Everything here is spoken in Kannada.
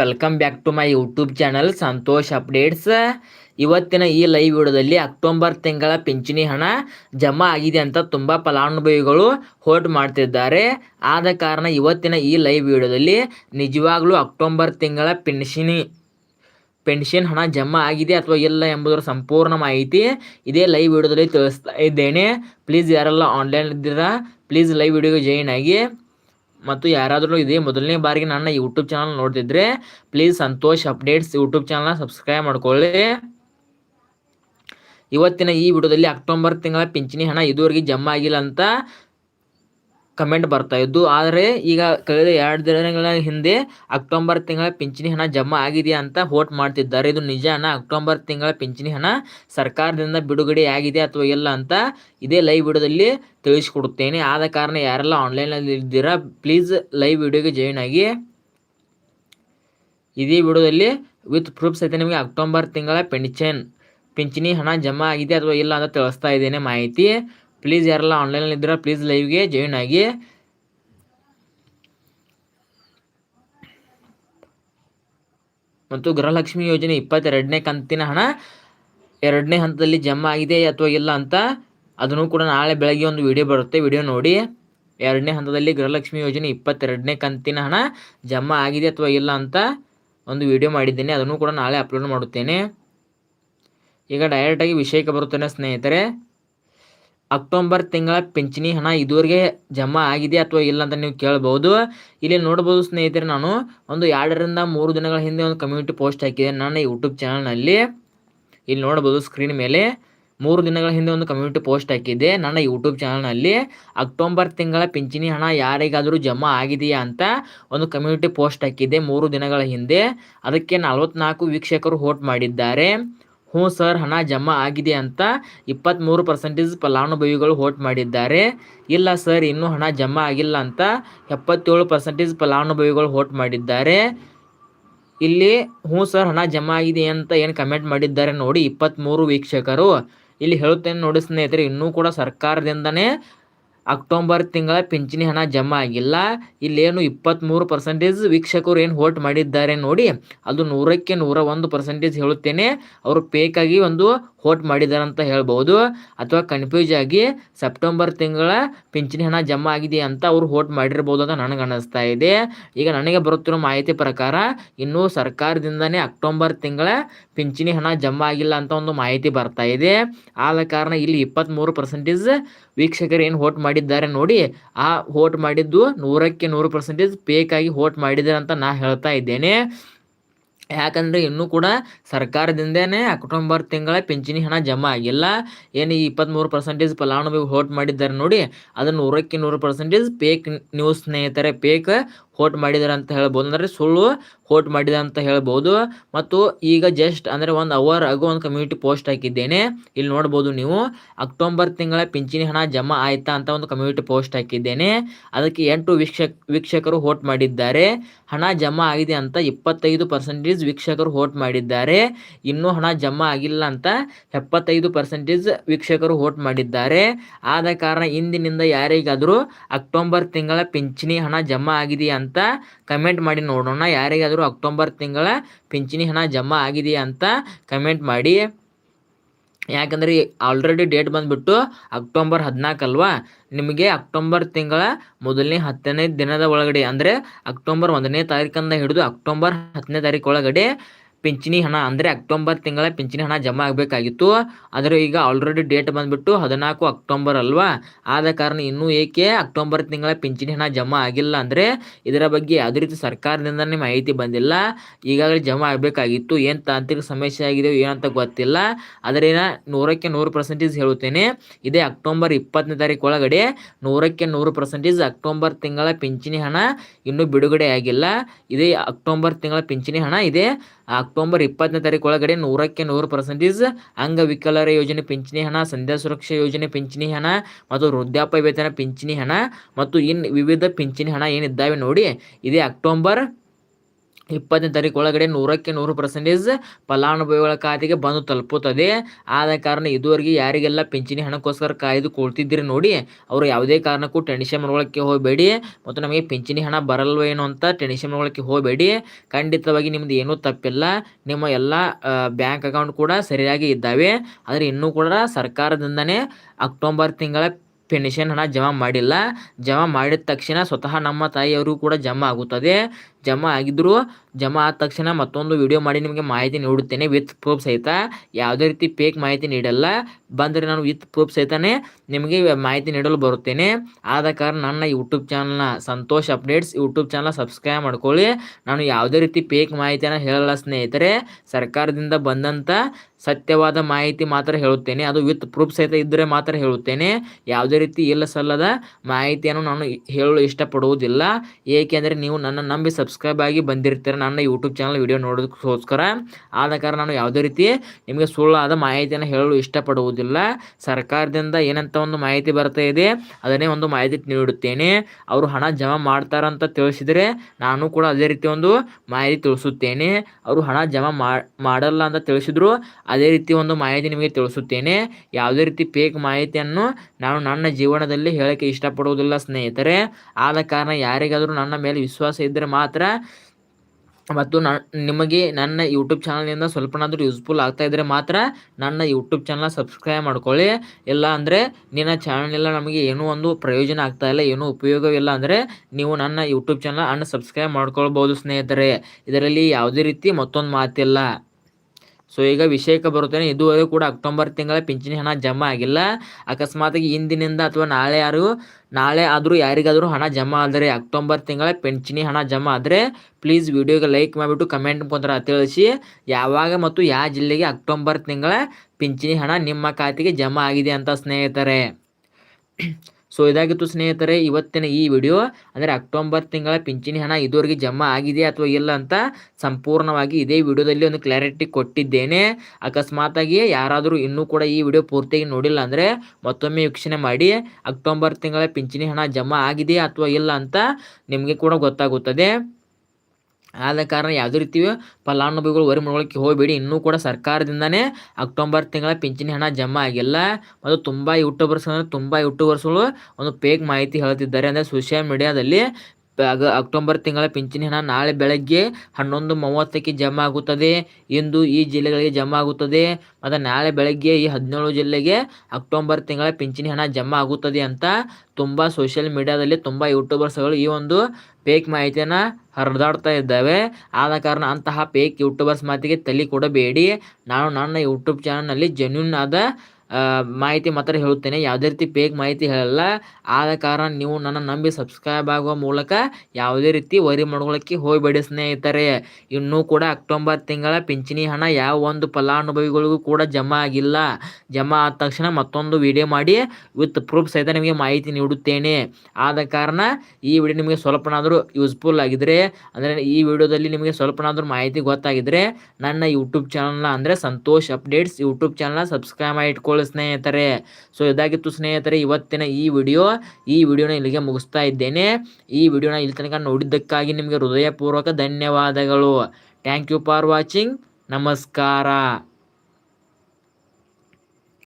Welcome back to my YouTube channel Santosh updates ಇವತ್ತಿನ ಈ ಲೈವ್ ವಿಡಿಯೋದಲ್ಲಿ ಅಕ್ಟೋಬರ್ ತಿಂಗಳ ಪಿಂಚಣಿ ಹಣ ಜಮಾ ಆಗಿದೆ ಅಂತ ತುಂಬ ಫಲಾನುಭವಿಗಳು ಹೋಟ್ ಮಾಡ್ತಿದ್ದಾರೆ. ಆದ ಕಾರಣ ಇವತ್ತಿನ ಈ ಲೈವ್ ವಿಡಿಯೋದಲ್ಲಿ ನಿಜವಾಗ್ಲೂ ಅಕ್ಟೋಬರ್ ತಿಂಗಳ ಪಿಂಚಣಿ ಪೆನ್ಷನ್ ಹಣ ಜಮಾ ಆಗಿದೆ ಅಥವಾ ಇಲ್ಲ ಎಂಬುದರ ಸಂಪೂರ್ಣ ಮಾಹಿತಿ ಇದೇ ಲೈವ್ ವಿಡಿಯೋದಲ್ಲಿ ತಿಳಿಸ್ತಾ ಇದ್ದೇನೆ. ಪ್ಲೀಸ್ ಯಾರೆಲ್ಲ ಆನ್ಲೈನ್ ಇದ್ದೀರಾ ಪ್ಲೀಸ್ ಲೈವ್ ವಿಡಿಯೋಗೆ ಜಾಯಿನ್ ಆಗಿ. ಮತ್ತು ಯಾರಾದರೂ ಇದೇ ಮೊದಲನೇ ಬಾರಿಗೆ ನನ್ನ ಯೂಟ್ಯೂಬ್ ಚಾನಲ್ ನೋಡ್ತಿದ್ರೆ ಪ್ಲೀಸ್ ಸಂತೋಷ್ ಅಪ್ಡೇಟ್ಸ್ ಯೂಟ್ಯೂಬ್ ಚಾನಲ್ನ ಸಬ್ಸ್ಕ್ರೈಬ್ ಮಾಡ್ಕೊಳ್ಳಿ. ಇವತ್ತಿನ ಈ ವಿಡಿಯೋದಲ್ಲಿ ಅಕ್ಟೋಬರ್ ತಿಂಗಳ ಪಿಂಚಣಿ ಹಣ ಇದುವರೆಗೆ ಜಮಾ ಆಗಿಲ್ಲ ಅಂತ ಕಮೆಂಟ್ ಬರ್ತಾ ಇದ್ದು. ಆದರೆ ಈಗ ಕಳೆದ ಎರಡು ದಿನಗಳ ಹಿಂದೆ ಅಕ್ಟೋಬರ್ ತಿಂಗಳ ಪಿಂಚಣಿ ಹಣ ಜಮಾ ಆಗಿದೆಯಾ ಅಂತ ವೋಟ್ ಮಾಡ್ತಿದ್ದಾರೆ. ಇದು ನಿಜಾನ? ಅಕ್ಟೋಬರ್ ತಿಂಗಳ ಪಿಂಚಣಿ ಹಣ ಸರ್ಕಾರದಿಂದ ಬಿಡುಗಡೆ ಆಗಿದೆ ಅಥವಾ ಇಲ್ಲ ಅಂತ ಇದೇ ಲೈವ್ ವಿಡಿಯೋದಲ್ಲಿ ತಿಳಿಸ್ಕೊಡುತ್ತೇನೆ. ಆದ ಕಾರಣ ಯಾರೆಲ್ಲ ಆನ್ಲೈನಲ್ಲಿ ಇದ್ದೀರಾ ಪ್ಲೀಸ್ ಲೈವ್ ವಿಡಿಯೋಗೆ ಜಾಯಿನ್ ಆಗಿ. ಇದೇ ವಿಡಿಯೋದಲ್ಲಿ ವಿತ್ ಪ್ರೂಫ್ ಸಹಿತ ನಿಮಗೆ ಅಕ್ಟೋಬರ್ ತಿಂಗಳ ಪೆನ್ಷನ್ ಪಿಂಚಣಿ ಹಣ ಜಮಾ ಆಗಿದೆ ಅಥವಾ ಇಲ್ಲ ಅಂತ ತಿಳಿಸ್ತಾ ಇದ್ದೇನೆ ಮಾಹಿತಿ. ಪ್ಲೀಸ್ ಯಾರೆಲ್ಲ ಆನ್ಲೈನಲ್ಲಿ ಇದ್ದೀರಾ ಪ್ಲೀಸ್ ಲೈವ್ಗೆ ಜಾಯ್ನ್ ಆಗಿ. ಮತ್ತು ಗೃಹಲಕ್ಷ್ಮಿ ಯೋಜನೆ ಇಪ್ಪತ್ತೆರಡನೇ ಕಂತಿನ ಹಣ ಎರಡನೇ ಹಂತದಲ್ಲಿ ಜಮಾ ಆಗಿದೆ ಅಥವಾ ಇಲ್ಲ ಅಂತ ಅದನ್ನು ಕೂಡ ನಾಳೆ ಬೆಳಗ್ಗೆ ಒಂದು ವಿಡಿಯೋ ಬರುತ್ತೆ. ವಿಡಿಯೋ ನೋಡಿ. ಎರಡನೇ ಹಂತದಲ್ಲಿ ಗೃಹಲಕ್ಷ್ಮಿ ಯೋಜನೆ ಇಪ್ಪತ್ತೆರಡನೇ ಕಂತಿನ ಹಣ ಜಮಾ ಆಗಿದೆ ಅಥವಾ ಇಲ್ಲ ಅಂತ ಒಂದು ವಿಡಿಯೋ ಮಾಡಿದ್ದೇನೆ. ಅದನ್ನು ಕೂಡ ನಾಳೆ ಅಪ್ಲೋಡ್ ಮಾಡುತ್ತೇನೆ. ಈಗ ಡೈರೆಕ್ಟಾಗಿ ವಿಷಯಕ್ಕೆ ಬರುತ್ತೇನೆ ಸ್ನೇಹಿತರೆ. ಅಕ್ಟೋಬರ್ ತಿಂಗಳ ಪಿಂಚಣಿ ಹಣ ಇದುವರೆಗೆ ಜಮಾ ಆಗಿದೆ ಅಥವಾ ಇಲ್ಲ ಅಂತ ನೀವು ಕೇಳಬಹುದು ಇಲ್ಲಿ ನೋಡಬಹುದು ಸ್ನೇಹಿತರೆ, ನಾನು ಒಂದು ಎರಡರಿಂದ ಮೂರು ದಿನಗಳ ಹಿಂದೆ ಒಂದು ಕಮ್ಯುನಿಟಿ ಪೋಸ್ಟ್ ಹಾಕಿದೆ. ನನ್ನ ಯೂಟ್ಯೂಬ್ ಚಾನಲ್ನಲ್ಲಿ ಇಲ್ಲಿ ನೋಡಬಹುದು ಸ್ಕ್ರೀನ್ ಮೇಲೆ ಮೂರು ದಿನಗಳ ಹಿಂದೆ ಒಂದು ಕಮ್ಯುನಿಟಿ ಪೋಸ್ಟ್ ಹಾಕಿದ್ದೆ ನನ್ನ ಯೂಟ್ಯೂಬ್ ಚಾನಲ್ನಲ್ಲಿ ಅಕ್ಟೋಬರ್ ತಿಂಗಳ ಪಿಂಚಣಿ ಹಣ ಯಾರಿಗಾದರೂ ಜಮಾ ಆಗಿದೆಯಾ ಅಂತ ಒಂದು ಕಮ್ಯುನಿಟಿ ಪೋಸ್ಟ್ ಹಾಕಿದ್ದೆ ಮೂರು ದಿನಗಳ ಹಿಂದೆ. ಅದಕ್ಕೆ ನಲವತ್ನಾಲ್ಕು ವೀಕ್ಷಕರು ಹೋಟ್ ಮಾಡಿದ್ದಾರೆ. ಹ್ಞೂ ಸರ್, ಹಣ ಜಮಾ ಆಗಿದೆ ಅಂತ ಇಪ್ಪತ್ತ್ಮೂರು ಪರ್ಸೆಂಟೇಜ್ ಫಲಾನುಭವಿಗಳು ವೋಟ್ ಮಾಡಿದ್ದಾರೆ. ಇಲ್ಲ ಸರ್, ಇನ್ನೂ ಹಣ ಜಮಾ ಆಗಿಲ್ಲ ಅಂತ ಎಪ್ಪತ್ತೇಳು ಪರ್ಸೆಂಟೇಜ್ ಫಲಾನುಭವಿಗಳು ವೋಟ್ ಮಾಡಿದ್ದಾರೆ. ಇಲ್ಲಿ ಹ್ಞೂ ಸರ್, ಹಣ ಜಮಾ ಆಗಿದೆ ಅಂತ ಏನು ಕಮೆಂಟ್ ಮಾಡಿದ್ದಾರೆ ನೋಡಿ ಇಪ್ಪತ್ತ್ಮೂರು ವೀಕ್ಷಕರು. ಇಲ್ಲಿ ಹೇಳುತ್ತೇನೆ ನೋಡಿ ಸ್ನೇಹಿತರೆ, ಇನ್ನೂ ಕೂಡ ಸರ್ಕಾರದಿಂದನೇ ಅಕ್ಟೋಬರ್ ತಿಂಗಳ ಪಿಂಚಣಿ ಹಣ ಜಮಾ ಆಗಿಲ್ಲ. ಇಲ್ಲೇನು ಇಪ್ಪತ್ತ್ಮೂರು ಪರ್ಸೆಂಟೇಜ್ ವೀಕ್ಷಕರು ಏನು ವೋಟ್ ಮಾಡಿದ್ದಾರೆ ನೋಡಿ, ಅದು ನೂರಕ್ಕೆ ನೂರ ಒಂದು ಪರ್ಸೆಂಟೇಜ್ ಹೇಳುತ್ತೇನೆ. ಅವರು ಪೇಕಾಗಿ ಒಂದು ವೋಟ್ ಮಾಡಿದ್ದಾರೆ ಅಂತ ಹೇಳ್ಬೋದು. ಅಥವಾ ಕನ್ಫ್ಯೂಸ್ ಆಗಿ ಸೆಪ್ಟೆಂಬರ್ ತಿಂಗಳ ಪಿಂಚಣಿ ಹಣ ಜಮಾ ಆಗಿದೆ ಅಂತ ಅವರು ವೋಟ್ ಮಾಡಿರ್ಬೋದು ಅಂತ ನನಗೆ ಅನ್ನಿಸ್ತಾ ಇದೆ. ಈಗ ನನಗೆ ಬರುತ್ತಿರೋ ಮಾಹಿತಿ ಪ್ರಕಾರ ಇನ್ನೂ ಸರ್ಕಾರದಿಂದನೇ ಅಕ್ಟೋಬರ್ ತಿಂಗಳ ಪಿಂಚಣಿ ಹಣ ಜಮಾ ಆಗಿಲ್ಲ ಅಂತ ಒಂದು ಮಾಹಿತಿ ಬರ್ತಾ ಇದೆ. ಆದ ಕಾರಣ ಇಲ್ಲಿ ಇಪ್ಪತ್ತ್ಮೂರು ಪರ್ಸೆಂಟೇಜ್ ವೀಕ್ಷಕರು ಏನು ವೋಟ್ ಮಾಡಿದ್ದಾರೆ ನೋಡಿ, ಆ ವೋಟ್ ಮಾಡಿದ್ದು ನೂರಕ್ಕೆ ನೂರು ಪರ್ಸೆಂಟೇಜ್ ಪೇಕಾಗಿ ವೋಟ್ ಮಾಡಿದ್ದಾರೆ ಅಂತ ನಾ ಹೇಳ್ತಾ ಇದ್ದೇನೆ. ಯಾಕಂದರೆ ಇನ್ನೂ ಕೂಡ ಸರ್ಕಾರದಿಂದನೇ ಅಕ್ಟೋಬರ್ ತಿಂಗಳ ಪಿಂಚಣಿ ಹಣ ಜಮಾ ಆಗಿಲ್ಲ. ಏನು ಈ ಇಪ್ಪತ್ತ್ಮೂರು ಪರ್ಸೆಂಟೇಜ್ ಫಲಾನುಭವಿ ವೋಟ್ ಮಾಡಿದ್ದಾರೆ ನೋಡಿ ಅದು ನೂರಕ್ಕೆ ನೂರು ಪರ್ಸೆಂಟೇಜ್ ಪೇಕ್ ನ್ಯೂಸ್ ಸ್ನೇಹಿತರೆ ಪೇಕ್ ವೋಟ್ ಮಾಡಿದಾರೆ ಅಂತ ಹೇಳ್ಬೋದು. ಅಂದರೆ ಸುಳ್ಳು ಹೋಟ್ ಮಾಡಿದ ಅಂತ ಹೇಳ್ಬೋದು. ಮತ್ತು ಈಗ ಜಸ್ಟ್ ಅಂದರೆ ಒಂದು ಅವರ್ ಆಗೋ ಒಂದು ಕಮ್ಯುನಿಟಿ ಪೋಸ್ಟ್ ಹಾಕಿದ್ದೇನೆ. ಇಲ್ಲಿ ನೋಡ್ಬೋದು ನೀವು, ಅಕ್ಟೋಬರ್ ತಿಂಗಳ ಪಿಂಚಣಿ ಹಣ ಜಮಾ ಆಯಿತಾ ಅಂತ ಒಂದು ಕಮ್ಯುನಿಟಿ ಪೋಸ್ಟ್ ಹಾಕಿದ್ದೇನೆ. ಅದಕ್ಕೆ ಎಂಟು ವೀಕ್ಷಕ, ವೀಕ್ಷಕರು ವೋಟ್ ಮಾಡಿದ್ದಾರೆ. ಹಣ ಜಮಾ ಆಗಿದೆ ಅಂತ ಇಪ್ಪತ್ತೈದು ಪರ್ಸೆಂಟೇಜ್ ವೀಕ್ಷಕರು ಹೋಟ್ ಮಾಡಿದ್ದಾರೆ. ಇನ್ನೂ ಹಣ ಜಮಾ ಆಗಿಲ್ಲ ಅಂತ ಎಪ್ಪತ್ತೈದು ಪರ್ಸೆಂಟೇಜ್ ವೀಕ್ಷಕರು ಹೋಟ್ ಮಾಡಿದ್ದಾರೆ. ಆದ ಕಾರಣ ಇಂದಿನಿಂದ ಯಾರಿಗಾದರೂ ಅಕ್ಟೋಬರ್ ತಿಂಗಳ ಪಿಂಚಣಿ ಹಣ ಜಮಾ ಆಗಿದೆಯಾ ಕಮೆಂಟ್ ಮಾಡಿ ನೋಡೋಣ. ಯಾರಿಗಾದರೂ ಅಕ್ಟೋಬರ್ ತಿಂಗಳ ಪಿಂಚಣಿ ಹಣ ಜಮಾ ಆಗಿದೆಯಾ ಅಂತ ಕಮೆಂಟ್ ಮಾಡಿ. ಯಾಕಂದರೆ ಆಲ್ರೆಡಿ ಡೇಟ್ ಬಂದುಬಿಟ್ಟು ಅಕ್ಟೋಬರ್ ಹದಿನಾಲ್ಕಲ್ವಾ ನಿಮಗೆ ಅಕ್ಟೋಬರ್ ತಿಂಗಳ ಮೊದಲನೇ ಹತ್ತನೇ ದಿನದ ಒಳಗಡೆ, ಅಂದರೆ ಅಕ್ಟೋಬರ್ ಒಂದನೇ ತಾರೀಕಂದ ಹಿಡಿದು ಅಕ್ಟೋಬರ್ ಹತ್ತನೇ ತಾರೀಕು ಒಳಗಡೆ ಪಿಂಚಣಿ ಹಣ ಅಂದರೆ ಅಕ್ಟೋಬರ್ ತಿಂಗಳ ಪಿಂಚಣಿ ಹಣ ಜಮಾ ಆಗಬೇಕಾಗಿತ್ತು. ಆದರೆ ಈಗ ಆಲ್ರೆಡಿ ಡೇಟ್ ಬಂದುಬಿಟ್ಟು ಹದಿನಾಲ್ಕು ಅಕ್ಟೋಬರ್ ಅಲ್ವಾ? ಆದ ಕಾರಣ ಇನ್ನೂ ಏಕೆ ಅಕ್ಟೋಬರ್ ತಿಂಗಳ ಪಿಂಚಣಿ ಹಣ ಜಮಾ ಆಗಿಲ್ಲ ಅಂದರೆ ಇದರ ಬಗ್ಗೆ ಯಾವುದೇ ರೀತಿ ಸರ್ಕಾರದಿಂದನೇ ಮಾಹಿತಿ ಬಂದಿಲ್ಲ. ಈಗಾಗಲೇ ಜಮಾ ಆಗಬೇಕಾಗಿತ್ತು. ಏನು ತಾಂತ್ರಿಕ ಸಮಸ್ಯೆ ಆಗಿದೆ ಏನಂತ ಗೊತ್ತಿಲ್ಲ. ಆದರೆ ನೂರಕ್ಕೆ ನೂರು ಪರ್ಸೆಂಟೇಜ್ ಹೇಳುತ್ತೇನೆ. ಇದೇ ಅಕ್ಟೋಬರ್ ಇಪ್ಪತ್ತನೇ ತಾರೀಕು ಒಳಗಡೆ ನೂರಕ್ಕೆ ನೂರು ಪರ್ಸೆಂಟೇಜ್ ಅಕ್ಟೋಬರ್ ತಿಂಗಳ ಪಿಂಚಣಿ ಹಣ ಇನ್ನೂ ಬಿಡುಗಡೆ ಆಗಿಲ್ಲ. ಇದೇ ಅಕ್ಟೋಬರ್ ತಿಂಗಳ ಪಿಂಚಣಿ ಹಣ. ಇದೆ ಅಕ್ಟೋಬರ್ ಇಪ್ಪತ್ತನೇ ತಾರೀಕು ಒಳಗಡೆ ನೂರಕ್ಕೆ ನೂರು ಪರ್ಸೆಂಟೇಜ್ ಅಂಗವಿಕಲರ ಯೋಜನೆ ಪಿಂಚಣಿ ಹಣ, ಸಂಧ್ಯಾ ಸುರಕ್ಷಾ ಯೋಜನೆ ಪಿಂಚಣಿ ಹಣ ಮತ್ತು ವೃದ್ಧಾಪ್ಯ ವೇತನ ಪಿಂಚಣಿ ಹಣ ಮತ್ತು ಇನ್ನು ವಿವಿಧ ಪಿಂಚಣಿ ಹಣ ಏನಿದ್ದಾವೆ ನೋಡಿ. ಇದೇ ಅಕ್ಟೋಬರ್ ಇಪ್ಪತ್ತನೇ ತಾರೀಕು ಒಳಗಡೆ ನೂರಕ್ಕೆ ನೂರು ಪರ್ಸೆಂಟೇಜ್ ಫಲಾನುಭವಿಗಳ ಖಾತೆಗೆ ಬಂದು ತಲುಪುತ್ತದೆ. ಆದ ಕಾರಣ ಇದುವರೆಗೆ ಯಾರಿಗೆಲ್ಲ ಪಿಂಚಣಿ ಹಣಕ್ಕೋಸ್ಕರ ಕಾಯ್ದು ಕೊಳ್ತಿದ್ದೀರಿ ನೋಡಿ, ಅವರು ಯಾವುದೇ ಕಾರಣಕ್ಕೂ ಟೆನ್ಷನ್ ಮಾಡ್ಕೊಳ್ಳೋಕ್ಕೆ ಹೋಗಬೇಡಿ ಮತ್ತು ನಮಗೆ ಪಿಂಚಣಿ ಹಣ ಬರಲ್ವೋ ಏನು ಅಂತ ಟೆನ್ಷನ್ ಮಾಡ್ಕೊಳ್ಳೋಕ್ಕೆ ಹೋಗಬೇಡಿ. ಖಂಡಿತವಾಗಿ ನಿಮ್ಮದು ಏನೂ ತಪ್ಪಿಲ್ಲ. ನಿಮ್ಮ ಎಲ್ಲ ಬ್ಯಾಂಕ್ ಅಕೌಂಟ್ ಕೂಡ ಸರಿಯಾಗಿ ಇದ್ದಾವೆ. ಆದರೆ ಇನ್ನೂ ಕೂಡ ಸರ್ಕಾರದಿಂದನೇ ಅಕ್ಟೋಬರ್ ತಿಂಗಳ ಪೆನ್ಷನ್ ಹಣ ಜಮಾ ಮಾಡಿಲ್ಲ. ಜಮಾ ಮಾಡಿದ ತಕ್ಷಣ ಸ್ವತಃ ನಮ್ಮ ತಾಯಿಯವರು ಕೂಡ ಜಮಾ ಆಗುತ್ತದೆ. ಜಮಾ ಆಗಿದ್ದರೂ ಜಮಾ ಆದ ತಕ್ಷಣ ಮತ್ತೊಂದು ವಿಡಿಯೋ ಮಾಡಿ ನಿಮಗೆ ಮಾಹಿತಿ ನೀಡುತ್ತೇನೆ ವಿತ್ ಪ್ರೂಫ್ ಸಹಿತ. ಯಾವುದೇ ರೀತಿ ಫೇಕ್ ಮಾಹಿತಿ ನೀಡಲ್ಲ. ಬಂದರೆ ನಾನು ವಿತ್ ಪ್ರೂಫ್ ಸಹಿತನೇ ನಿಮಗೆ ಮಾಹಿತಿ ನೀಡಲು ಬರುತ್ತೇನೆ. ಆದ ಕಾರಣ ನನ್ನ ಯೂಟ್ಯೂಬ್ ಚಾನಲ್ನ Santosh updates YouTube channel subscribe ಮಾಡ್ಕೊಳ್ಳಿ. ನಾನು ಯಾವುದೇ ರೀತಿ ಫೇಕ್ ಮಾಹಿತಿಯನ್ನು ಹೇಳಲ್ಲ ಸ್ನೇಹಿತರೆ. ಸರ್ಕಾರದಿಂದ ಬಂದಂಥ ಸತ್ಯವಾದ ಮಾಹಿತಿ ಮಾತ್ರ ಹೇಳುತ್ತೇನೆ. ಅದು ವಿತ್ ಪ್ರೂಫ್ ಸಹಿತ ಇದ್ದರೆ ಮಾತ್ರ ಹೇಳುತ್ತೇನೆ. ಯಾವುದೇ ರೀತಿ ಇಲ್ಲ ಸಲ್ಲದ ಮಾಹಿತಿಯನ್ನು ನಾನು ಹೇಳಲು ಇಷ್ಟಪಡುವುದಿಲ್ಲ. ಏಕೆಂದರೆ ನೀವು ನನ್ನ ನಂಬಿ ಸಬ್ಸ್ಕ್ರೈಬ್ ಆಗಿ ಬಂದಿರ್ತೀರ ನನ್ನ ಯೂಟ್ಯೂಬ್ ಚಾನಲ್ ವೀಡಿಯೋ ನೋಡೋದಕ್ಕೋಸ್ಕರ. ಆದ ಕಾರಣ ನಾನು ಯಾವುದೇ ರೀತಿ ನಿಮಗೆ ಸುಳ್ಳಾದ ಮಾಹಿತಿಯನ್ನು ಹೇಳಲು ಇಷ್ಟಪಡುವುದಿಲ್ಲ. ಸರ್ಕಾರದಿಂದ ಏನಂತ ಒಂದು ಮಾಹಿತಿ ಬರ್ತಾ ಇದೆ, ಅದನ್ನೇ ಒಂದು ಮಾಹಿತಿ ನೀಡುತ್ತೇನೆ. ಅವರು ಹಣ ಜಮಾ ಮಾಡ್ತಾರಂತ ತಿಳಿಸಿದರೆ ನಾನು ಕೂಡ ಅದೇ ರೀತಿ ಒಂದು ಮಾಹಿತಿ ತಿಳಿಸುತ್ತೇನೆ. ಅವರು ಹಣ ಜಮಾ ಮಾಡಲ್ಲ ಅಂತ ತಿಳಿಸಿದ್ರು ಅದೇ ರೀತಿ ಒಂದು ಮಾಹಿತಿ ನಿಮಗೆ ತಿಳಿಸುತ್ತೇನೆ. ಯಾವುದೇ ರೀತಿ ಫೇಕ್ ಮಾಹಿತಿಯನ್ನು ನಾನು ನನ್ನ ಜೀವನದಲ್ಲಿ ಹೇಳಕ್ಕೆ ಇಷ್ಟಪಡುವುದಿಲ್ಲ ಸ್ನೇಹಿತರೆ. ಆದ ಕಾರಣ ಯಾರಿಗಾದರೂ ನನ್ನ ಮೇಲೆ ವಿಶ್ವಾಸ ಇದ್ದರೆ ಮಾತ್ರ ಮತ್ತು ನಿಮಗೆ ನನ್ನ ಯೂಟ್ಯೂಬ್ ಚಾನಲ್ನಿಂದ ಸ್ವಲ್ಪನಾದರೂ ಯೂಸ್ಫುಲ್ ಆಗ್ತಾ ಇದ್ದರೆ ಮಾತ್ರ ನನ್ನ ಯೂಟ್ಯೂಬ್ ಚಾನಲ್ ಸಬ್ಸ್ಕ್ರೈಬ್ ಮಾಡ್ಕೊಳ್ಳಿ. ಇಲ್ಲ ಅಂದರೆ ನಿನ್ನ ಚಾನಲ್ನಿಂದ ನಮಗೆ ಏನೂ ಒಂದು ಪ್ರಯೋಜನ ಆಗ್ತಾ ಇಲ್ಲ, ಏನೂ ಉಪಯೋಗವಿಲ್ಲ ಅಂದರೆ ನೀವು ನನ್ನ ಯೂಟ್ಯೂಬ್ ಚಾನಲ್ ಅನ್ನು ಸಬ್ಸ್ಕ್ರೈಬ್ ಮಾಡ್ಕೊಳ್ಬೋದು ಸ್ನೇಹಿತರೆ. ಇದರಲ್ಲಿ ಯಾವುದೇ ರೀತಿ ಮತ್ತೊಂದು ಮಾತಿಲ್ಲ. ಸೊ ಈಗ ವಿಷಯಕ್ಕೆ ಬರುತ್ತೇನೆ ಇದುವರೆಗೂ ಕೂಡ ಅಕ್ಟೋಬರ್ ತಿಂಗಳ ಪಿಂಚಣಿ ಹಣ ಜಮಾ ಆಗಿಲ್ಲ. ಅಕಸ್ಮಾತಾಗಿ ಇಂದಿನಿಂದ ಅಥವಾ ನಾಳೆ ಯಾರು, ನಾಳೆ ಆದರೂ ಯಾರಿಗಾದರೂ ಹಣ ಜಮಾ ಆದರೆ, ಅಕ್ಟೋಬರ್ ತಿಂಗಳ ಪಿಂಚಣಿ ಹಣ ಜಮಾ ಆದರೆ ಪ್ಲೀಸ್ ವಿಡಿಯೋಗೆ ಲೈಕ್ ಮಾಡಿಬಿಟ್ಟು ಕಮೆಂಟ್ ಮುಖಾಂತರ ತಿಳಿಸಿ. ಯಾವಾಗ ಮತ್ತು ಯಾವ ಜಿಲ್ಲೆಗೆ ಅಕ್ಟೋಬರ್ ತಿಂಗಳ ಪಿಂಚಣಿ ಹಣ ನಿಮ್ಮ ಖಾತೆಗೆ ಜಮಾ ಆಗಿದೆ ಅಂತ ಸ್ನೇಹಿತರೆ. ಸೊ ಇದಾಗಿತ್ತು ಸ್ನೇಹಿತರೆ, ಇವತ್ತಿನ ಈ ವಿಡಿಯೋ ಅಂದರೆ ಅಕ್ಟೋಬರ್ ತಿಂಗಳ ಪಿಂಚಣಿ ಹಣ ಇದುವರೆಗೆ ಜಮಾ ಆಗಿದೆ ಅಥವಾ ಇಲ್ಲ ಅಂತ ಸಂಪೂರ್ಣವಾಗಿ ಇದೇ ವಿಡಿಯೋದಲ್ಲಿ ಒಂದು ಕ್ಲಾರಿಟಿ ಕೊಟ್ಟಿದ್ದೇನೆ. ಅಕಸ್ಮಾತಾಗಿ ಯಾರಾದರೂ ಇನ್ನೂ ಕೂಡ ಈ ವಿಡಿಯೋ ಪೂರ್ತಿಯಾಗಿ ನೋಡಿಲ್ಲ ಅಂದರೆ ಮತ್ತೊಮ್ಮೆ ವೀಕ್ಷಣೆ ಮಾಡಿ ಅಕ್ಟೋಬರ್ ತಿಂಗಳ ಪಿಂಚಣಿ ಹಣ ಜಮಾ ಆಗಿದೆ ಅಥವಾ ಇಲ್ಲ ಅಂತ ನಿಮಗೆ ಕೂಡ ಗೊತ್ತಾಗುತ್ತದೆ. ಆದ ಕಾರಣ ಯಾವುದೇ ರೀತಿ ಫಲಾನುಭವಿಗಳು ವರಿ ಮಾಡ್ಕೊಳ್ಳೋಕ್ಕೆ ಹೋಗಬೇಡಿ. ಇನ್ನೂ ಕೂಡ ಸರ್ಕಾರದಿಂದನೇ ಅಕ್ಟೋಬರ್ ತಿಂಗಳ ಪಿಂಚಣಿ ಹಣ ಜಮಾ ಆಗಿಲ್ಲ. ಮತ್ತು ತುಂಬ ಯೂಟ್ಯೂಬರ್ಸ್ ಅಂದರೆ ತುಂಬ ಯೂಟ್ಯೂಬರ್ಸ್ಗಳು ಒಂದು ಪೇಕ್ ಮಾಹಿತಿ ಹೇಳ್ತಿದ್ದಾರೆ ಅಂದರೆ ಸೋಷಿಯಲ್ ಮೀಡಿಯಾದಲ್ಲಿ ಅಕ್ಟೋಬರ್ ತಿಂಗಳ ಪಿಂಚಣಿ ಹಣ ನಾಳೆ ಬೆಳಗ್ಗೆ ಹನ್ನೊಂದು ಮೂವತ್ತಕ್ಕೆ ಜಮಾ ಆಗುತ್ತದೆ ಇಂದು ಈ ಜಿಲ್ಲೆಗಳಿಗೆ ಜಮಾ ಆಗುತ್ತದೆ. ಮತ್ತು ನಾಳೆ ಬೆಳಗ್ಗೆ ಈ ಹದಿನೇಳು ಜಿಲ್ಲೆಗೆ ಅಕ್ಟೋಬರ್ ತಿಂಗಳ ಪಿಂಚಣಿ ಹಣ ಜಮಾ ಆಗುತ್ತದೆ ಅಂತ ತುಂಬ ಸೋಷಿಯಲ್ ಮೀಡಿಯಾದಲ್ಲಿ ತುಂಬ ಯೂಟ್ಯೂಬರ್ಸ್ಗಳು ಈ ಒಂದು ಪೇಕ್ ಮಾಹಿತಿಯನ್ನು ಹರಿದಾಡ್ತಾ ಇದ್ದಾವೆ. ಆದ ಕಾರಣ ಅಂತಹ ಪೇಕ್ ಯೂಟ್ಯೂಬರ್ಸ್ ಮಾತಿಗೆ ತಲೆ ಕೊಡಬೇಡಿ. ನಾನು ನನ್ನ ಯೂಟ್ಯೂಬ್ ಚಾನಲ್ನಲ್ಲಿ ಜೆನ್ಯೂನ್ ಆದ ಮಾಹಿತಿ ಮಾತ್ರ ಹೇಳುತ್ತೇನೆ. ಯಾವುದೇ ರೀತಿ ಫೇಕ್ ಮಾಹಿತಿ ಹೇಳಲ್ಲ. ಆದ ಕಾರಣ ನೀವು ನನ್ನ ನಂಬಿ ಸಬ್ಸ್ಕ್ರೈಬ್ ಆಗುವ ಮೂಲಕ ಯಾವುದೇ ರೀತಿ ವರಿ ಮಾಡ್ಕೊಳ್ಳೋಕ್ಕೆ ಹೋಗಬೇಡಿ ಸ್ನೇಹಿತರೆ. ಇನ್ನೂ ಕೂಡ ಅಕ್ಟೋಬರ್ ತಿಂಗಳ ಪಿಂಚಣಿ ಹಣ ಯಾವ ಒಂದು ಫಲಾನುಭವಿಗಳಿಗೂ ಕೂಡ ಜಮಾ ಆಗಿಲ್ಲ. ಜಮಾ ಆದ ತಕ್ಷಣ ಮತ್ತೊಂದು ವಿಡಿಯೋ ಮಾಡಿ ವಿತ್ ಪ್ರೂಫ್ ಸಹಿತ ನಿಮಗೆ ಮಾಹಿತಿ ನೀಡುತ್ತೇನೆ. ಆದ ಕಾರಣ ಈ ವಿಡಿಯೋ ನಿಮಗೆ ಸ್ವಲ್ಪನಾದರೂ ಯೂಸ್ಫುಲ್ ಆಗಿದ್ರೆ, ಅಂದರೆ ಈ ವಿಡಿಯೋದಲ್ಲಿ ನಿಮಗೆ ಸ್ವಲ್ಪನಾದರೂ ಮಾಹಿತಿ ಗೊತ್ತಾಗಿದ್ರೆ, ನನ್ನ ಯೂಟ್ಯೂಬ್ ಚಾನಲ್ನ ಅಂದರೆ ಸಂತೋಷ್ ಅಪ್ಡೇಟ್ಸ್ ಯೂಟ್ಯೂಬ್ ಚಾನಲ್ನ ಸಬ್ಸ್ಕ್ರೈಬ್ ಮಾಡಿ ಸ್ನೇಹಿತರೆ. ಸೊ ಇದಾಗಿತ್ತು ಸ್ನೇಹಿತರೆ, ಇವತ್ತಿನ ಈ ವಿಡಿಯೋ. ಈ ವಿಡಿಯೋನ ಇಲ್ಲಿಗೆ ಮುಗಿಸ್ತಾ ಇದ್ದೇನೆ. ಈ ವಿಡಿಯೋನ ಇಲ್ಲಿ ತನಕ ನೋಡಿದ್ದಕ್ಕಾಗಿ ನಿಮಗೆ ಹೃದಯಪೂರ್ವಕ ಧನ್ಯವಾದಗಳು. ಥ್ಯಾಂಕ್ ಯು ಫಾರ್ ವಾಚಿಂಗ್ ನಮಸ್ಕಾರ.